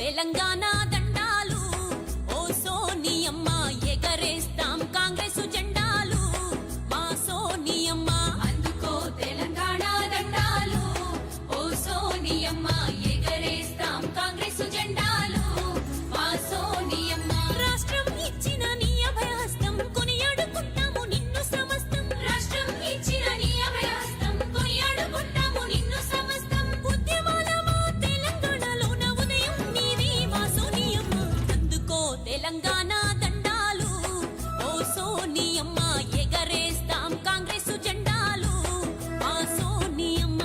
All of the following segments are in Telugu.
తెలంగాణ తెలంగాణ దండాలు. ఓ సోనియమ్మ ఎగరేస్తాం కాంగ్రెస్ జెండాలు. ఆ సోనియమ్మ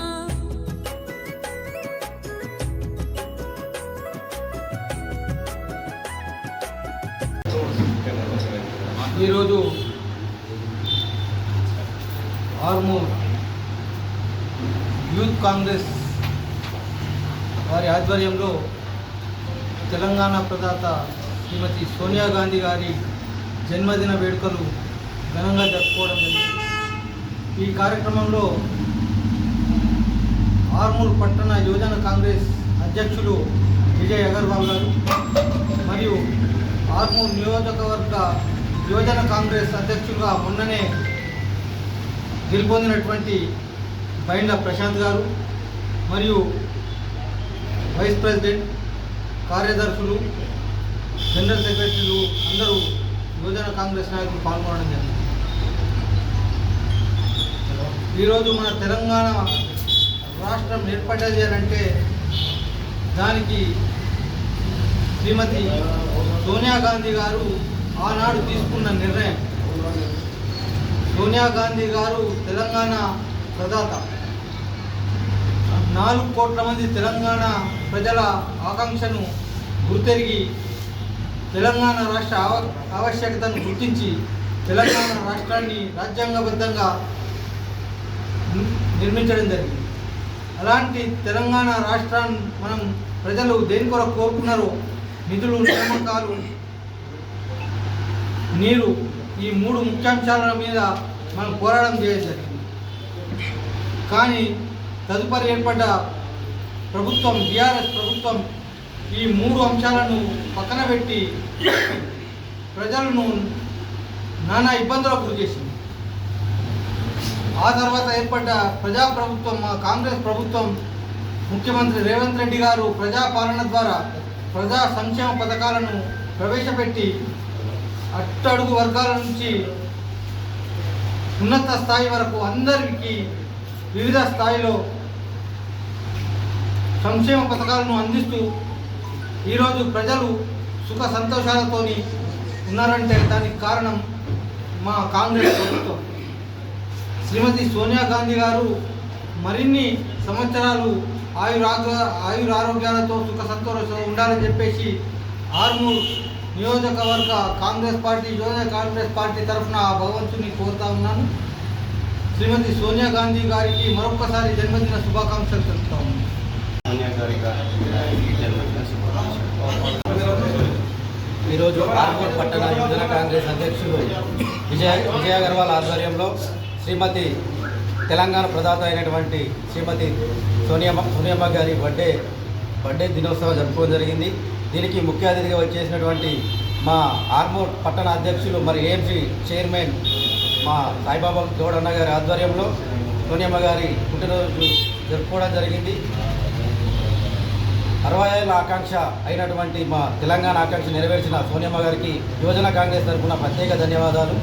ఈరోజు ఆర్మూర్ యూత్ కాంగ్రెస్ వారి ఆధ్వర్యంలో తెలంగాణ ప్రదాత శ్రీమతి సోనియా గాంధీ గారి జన్మదిన వేడుకలు ఘనంగా జరుపుకోవడం జరిగింది. ఈ కార్యక్రమంలో ఆర్మూర్ పట్టణ యువజన కాంగ్రెస్ అధ్యక్షులు విజయ్ అగర్వాల్ గారు మరియు ఆర్మూర్ నియోజకవర్గ యువజన కాంగ్రెస్ అధ్యక్షులుగా మొన్ననే గెలుపొందినటువంటి బైండ్ల ప్రశాంత్ గారు మరియు వైస్ ప్రెసిడెంట్ కార్యదర్శులు జనరల్ సెక్రటరీలు అందరూ యువజన కాంగ్రెస్ నాయకులు పాల్గొనడం జరిగింది. ఈరోజు మన తెలంగాణ రాష్ట్రం ఏర్పడ్డది అని అంటే దానికి శ్రీమతి సోనియా గాంధీ గారు ఆనాడు తీసుకున్న నిర్ణయం. సోనియా గాంధీ గారు తెలంగాణ ప్రదాత. నాలుగు కోట్ల మంది తెలంగాణ ప్రజల ఆకాంక్షను గుర్తెరిగి తెలంగాణ రాష్ట్ర ఆవ ఆవశ్యకతను గుర్తించి తెలంగాణ రాష్ట్రాన్ని రాజ్యాంగబద్ధంగా ని- నిర్మించడం జరిగింది. అలాంటి తెలంగాణ రాష్ట్రాన్ని మనం ప్రజలు దేని కొరకు కోరుకున్నారో నిధులు నియామకాలు నీరు ఈ మూడు ముఖ్యాంశాల మీద మనం పోరాటం చేయడం జరిగింది. కానీ తదుపరి ఏర్పడ్డ ప్రభుత్వం బీఆర్ఎస్ ప్రభుత్వం ఈ మూడు అంశాలను పక్కన పెట్టి ప్రజలను నానా ఇబ్బందులకు గురి చేసింది. ఆ తర్వాత ఏర్పడ్డ ప్రజాప్రభుత్వం మా కాంగ్రెస్ ప్రభుత్వం ముఖ్యమంత్రి రేవంత్ రెడ్డి గారు ప్రజాపాలన ద్వారా ప్రజా సంక్షేమ పథకాలను ప్రవేశపెట్టి అట్టడుగు వర్గాల నుంచి ఉన్నత స్థాయి వరకు అందరికీ వివిధ స్థాయిలో సంక్షేమ పథకాలను అందిస్తూ ఈరోజు ప్రజలు సుఖ సంతోషాలతోని ఉన్నారంటే దానికి కారణం మా కాంగ్రెస్ ప్రభుత్వం. శ్రీమతి సోనియా గాంధీ గారు మరిన్ని సంవత్సరాలు ఆయురాగ ఆయురారోగ్యాలతో సుఖ సంతోషంతో ఉండాలని చెప్పేసి ఆర్మూర్ నియోజకవర్గ కాంగ్రెస్ పార్టీ యువజన కాంగ్రెస్ పార్టీ తరఫున ఆ భగవంతుని కోరుతా ఉన్నాను. శ్రీమతి సోనియా గాంధీ గారికి మరొకసారి జన్మదిన శుభాకాంక్షలు తెలుపుతా ఉన్నాను. సోనియా గారి జన్మదిన ఈరోజు ఆర్మూర్ పట్టణ యువజన కాంగ్రెస్ అధ్యక్షుడు విజయ విజయ అగర్వాల్ ఆధ్వర్యంలో శ్రీమతి తెలంగాణ ప్రదాత అయినటువంటి శ్రీమతి సోనియమ్మ సోనియమ్మ గారి బర్త్డే బర్త్డే దినోత్సవం జరుపుకోవడం జరిగింది. దీనికి ముఖ్య అతిథిగా వచ్చేసినటువంటి మా ఆర్మూర్ పట్టణ అధ్యక్షులు మరి ఏఎంసీ చైర్మన్ మా సాయిబాబా గౌడన్న గారి ఆధ్వర్యంలో సోనియమ్మ గారి పుట్టినరోజు జరుపుకోవడం జరిగింది. అరవై ఏళ్ళ ఆకాంక్ష అయినటువంటి మా తెలంగాణ ఆకాంక్ష నెరవేర్చిన సోనియమ్మ గారికి యువజన కాంగ్రెస్ తరఫున ప్రత్యేక ధన్యవాదాలు.